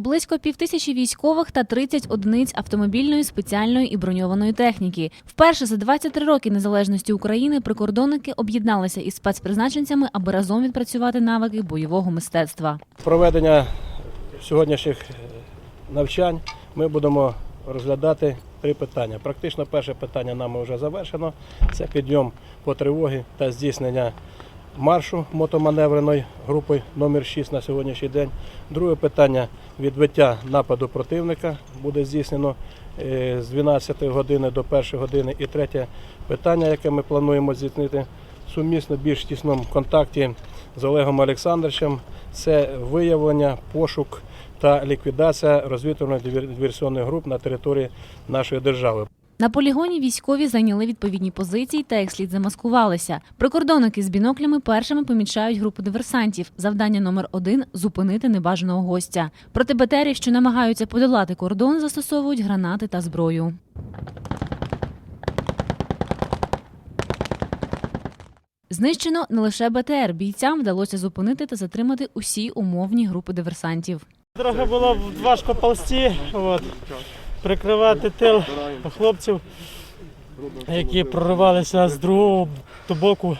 Близько півтисячі військових та 30 одиниць автомобільної, спеціальної і броньованої техніки. Вперше за 23 роки незалежності України прикордонники об'єдналися із спецпризначенцями, аби разом відпрацювати навики бойового мистецтва. Проведення сьогоднішніх е, навчань ми будемо розглядати три питання. Практично перше питання нами вже завершено. Це підйом по тривоги та здійснення маршу мотоманевреної групи номер 6 на сьогоднішній день. Друге питання відбиття нападу противника буде здійснено е, з 12 години до 1 години. І третє питання, яке ми плануємо здійснити сумісно більш тісному контакті з Олегом Олександровичем, це виявлення, пошук та ліквідація розвідувальної диверсіонних груп на території нашої держави. На полігоні військові зайняли відповідні позиції та як слід замаскувалися. Прикордонники з біноклями першими помічають групу диверсантів. Завдання номер один зупинити небажаного гостя. Проти БТРів, що намагаються подолати кордон, застосовують гранати та зброю. Знищено не лише БТР. Бійцям вдалося зупинити та затримати усі умовні групи диверсантів. Трохи було важко ползти, от, прикривати тил хлопців, які проривалися з другого до боку.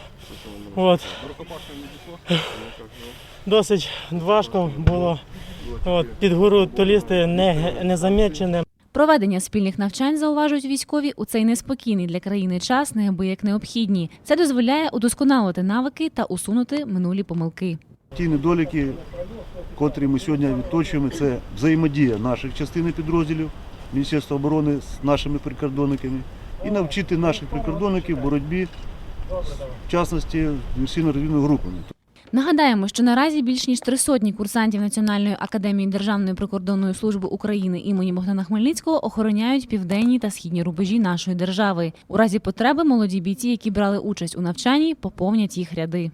От. Досить важко було от, під гору то не, незаміченим. Проведення спільних навчань зауважують військові у цей неспокійний для країни час неабияк необхідні. Це дозволяє удосконалити навики та усунути минулі помилки. Ті недоліки, котрі ми сьогодні відточуємо, це взаємодія наших частин підрозділів Міністерства оборони з нашими прикордонниками і навчити наших прикордонників боротьбі, в частності диверсійно-розвідними групами. Нагадаємо, що наразі більш ніж три сотні курсантів Національної академії Державної прикордонної служби України імені Богдана Хмельницького охороняють південні та східні рубежі нашої держави. У разі потреби молоді бійці, які брали участь у навчанні, поповнять їх ряди.